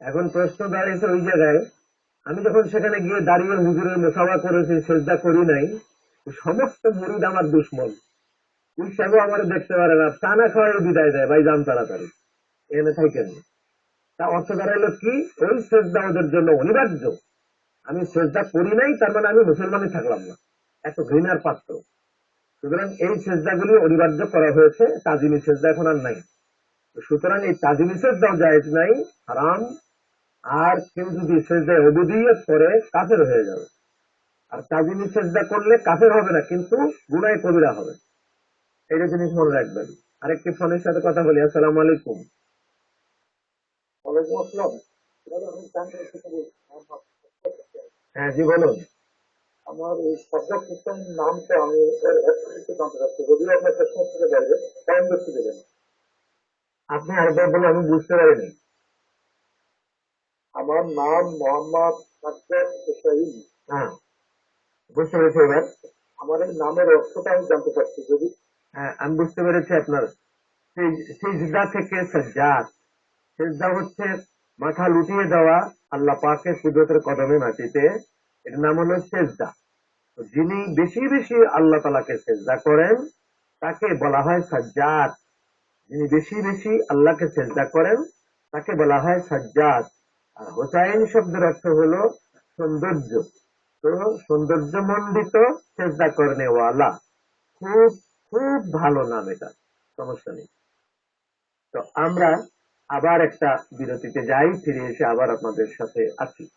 এখন প্রশ্ন দাঁড়িয়েছে ওই জায়গায়, আমি যখন সেখানে গিয়ে দাঁড়িয়ে হুজুরের মোসাবা করেছি, সেজদা করি নাই সমস্ত মুরিদ আমার দুশ্মন। ওই সাহেব আমার দেখতে পারে না টানা খাওয়াই বিদায় দেয়, ভাই যান তাড়াতাড়ি। এনে থাকেন তা অর্থ দাঁড়াইলো কি? ওই সেজদা ওদের জন্য অনিবার্য। আমি সেজদা করি নাই, তার মানে আমি মুসলমানই থাকলাম না। এত ঘৃণার পাত্র। সুতরাং এই সেজদাগুলি অনিবার্য করা হয়েছে, তাজিমি সেজদা এখন আর নাই। সুতরাং এই তাজিমি সেজদাও জায়েজ নাই, হারাম। আর কেউ যদি সেজদায় অবুদিয়ত করে কাফের হয়ে যাবে। আর তাজিমি সেজদা করলে কাফের হবে না কিন্তু গুনাই কবিরা হবে। এইটা জিনিস মনে রাখবেন। আরেকটি ফোনের সাথে কথা বলি। আসসালামু আলাইকুম। হ্যাঁ জি বলুন। আমার এই সাবজেক্ট সিস্টেম নামটা আমি জানতে চাচ্ছি। যদিও আপনার প্রশ্ন থেকে যাবে টাইম বেশি দেবেন আপনি আরেকবার বলে আমি বুঝতে পারিনি। আমার নাম মোহাম্মদ হুসাইন। হ্যাঁ। বুঝতে পেরেছি এবার? আমার এই নামের অর্থটা আমি জানতে চাচ্ছি যদি। হ্যাঁ আমি বুঝতে পেরেছি আপনার। সিজদা থেকে সজ্জাদ। সিজদা হচ্ছে মাথা লুটিয়ে দেওয়া আল্লাহ পাকের কুদরতের কদমে মাটিতে। এর নাম হলো সেজদা। যিনি বেশি বেশি আল্লাহ তালাকে সেজদা করেন তাকে বলা হয় সাজ্জাদ। যিনি বেশি বেশি আল্লাহকে সেজদা করেন তাকে বলা হয় সাজ্জাদ। হোসাইন শব্দের অর্থ হলো সৌন্দর্য। তো সৌন্দর্য সৌন্দর্যমণ্ডিত চেষ্টা করনেওয়ালা খুব খুব ভালো নাম এটা, সমস্যা নেই। তো আমরা আবার একটা বিরতিতে যাই, ফিরে এসে আবার আপনাদের সাথে আছি।